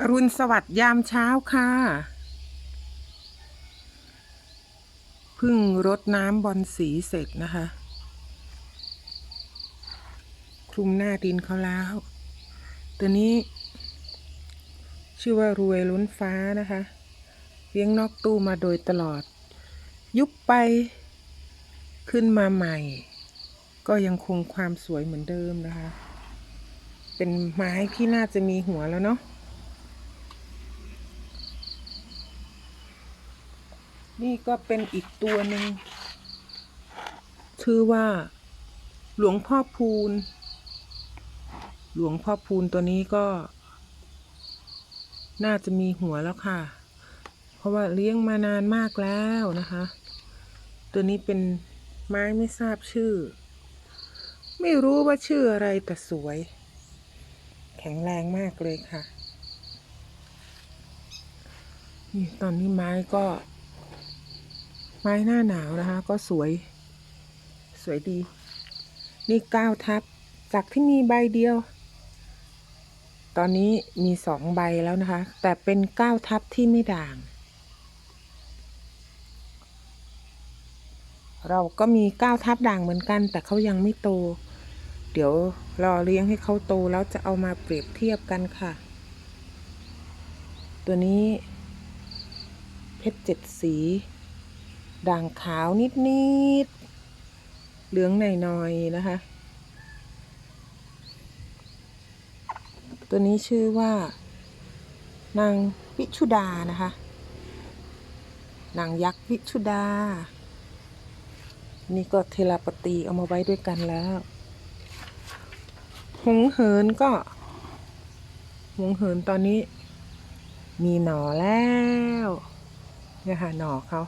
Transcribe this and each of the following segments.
อรุณสวัสดิ์ยามเช้าค่ะพิ่งรดน้ำบอลสีเสร็จนะคะ คลุมหน้าดินเขาแล้ว ตัวนี้ ชื่อว่ารวยล้นฟ้านะคะ เลี้ยงนอกตู้มาโดยตลอด ยุบไปขึ้นมาใหม่ ก็ยังคงความสวยเหมือนเดิมนะคะ เป็นไม้ที่น่าจะมีหัวแล้วเนาะ นี่ก็เป็นอีกตัวหนึ่งชื่อว่า หลวงพ่อพูน หลวงพ่อพูนตัวนี้ก็ น่าจะมีหัวแล้วค่ะ เพราะว่าเลี้ยงมานานมากแล้วนะคะ ตัวนี้เป็นไม้ไม่ทราบชื่อ ไม่รู้ว่าชื่ออะไรแต่สวย แข็งแรงมากเลยค่ะนี่ตอนนี้ไม้ก็ ไม้หน้าหนาวนะคะ ก็สวย สวยดี นี่เก้าทับ จากที่มีใบเดียว ตอนนี้มีสองใบแล้วนะคะ แต่เป็นเก้าทับที่ไม่ด่าง เราก็มีเก้าทับด่างเหมือนกัน แต่เขายังไม่โต เดี๋ยวรอเลี้ยงให้เขาโตแล้วจะเอามาเปรียบเทียบกันค่ะ ตัวนี้เพชรเจ็ดสี ด่างขาวนิดๆ เหลืองหน่อยๆ นะคะ ตัวนี้ชื่อว่า นางวิชุดานะคะ นางยักษ์วิชุดา นี่ก็เทลาปตีเอามาไว้ด้วยกันแล้ว หงเหินก็ หงเหินตอนนี้มีหน่อแล้วเนี่ยค่ะหน่อเขา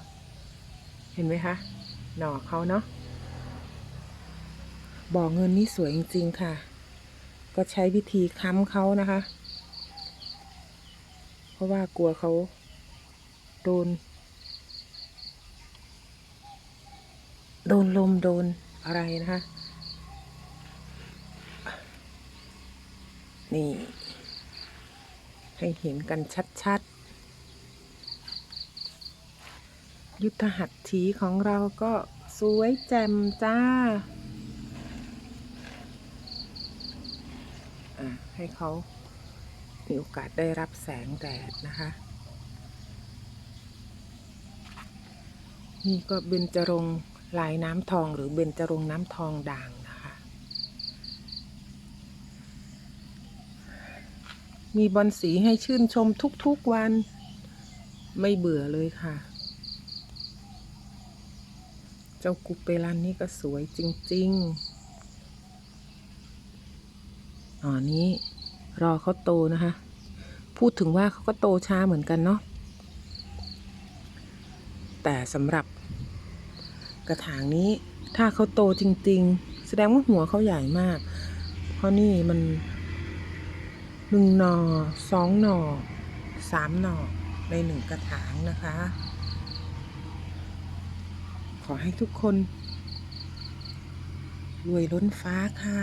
เห็นไหมคะ หน่อเขาเนาะ บ่อเงินนี่สวยจริง ๆ ค่ะ ก็ใช้วิธีค้ำเขานะคะ เพราะว่ากลัวเขาโดน โดนลมโดนอะไรนะคะ นี่ ให้เห็นกันชัด ๆ ยุทธหัตถีของเราก็สวยแจ่มจ้า ให้เขามีโอกาสได้รับแสงแดดนะคะ นี่ก็เบญจรงลายน้ำทองหรือเบญจรงน้ำทองด่างนะคะ มีบอลสีให้ชื่นชมทุกๆวัน ไม่เบื่อเลยค่ะ จ้ากุเปรันนี่ก็สวยจริงๆอ๋อนี้รอเขาโตนะคะ พูดถึงว่าเขาก็โตช้าเหมือนกันเนาะ แต่สำหรับกระถางนี้ถ้าเขาโตจริง ๆ แสดงว่าหัวเขาใหญ่มาก เพราะนี่มันหนึ่งหน่อสองหน่อสามหน่อในหนึ่งกระถางนะคะ ขอให้ทุกคน รวยล้นฟ้าค่ะ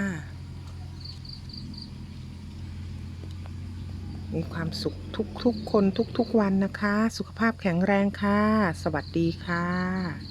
มีความสุขทุกๆคนทุกๆวันนะคะ สุขภาพแข็งแรงค่ะ สวัสดีค่ะ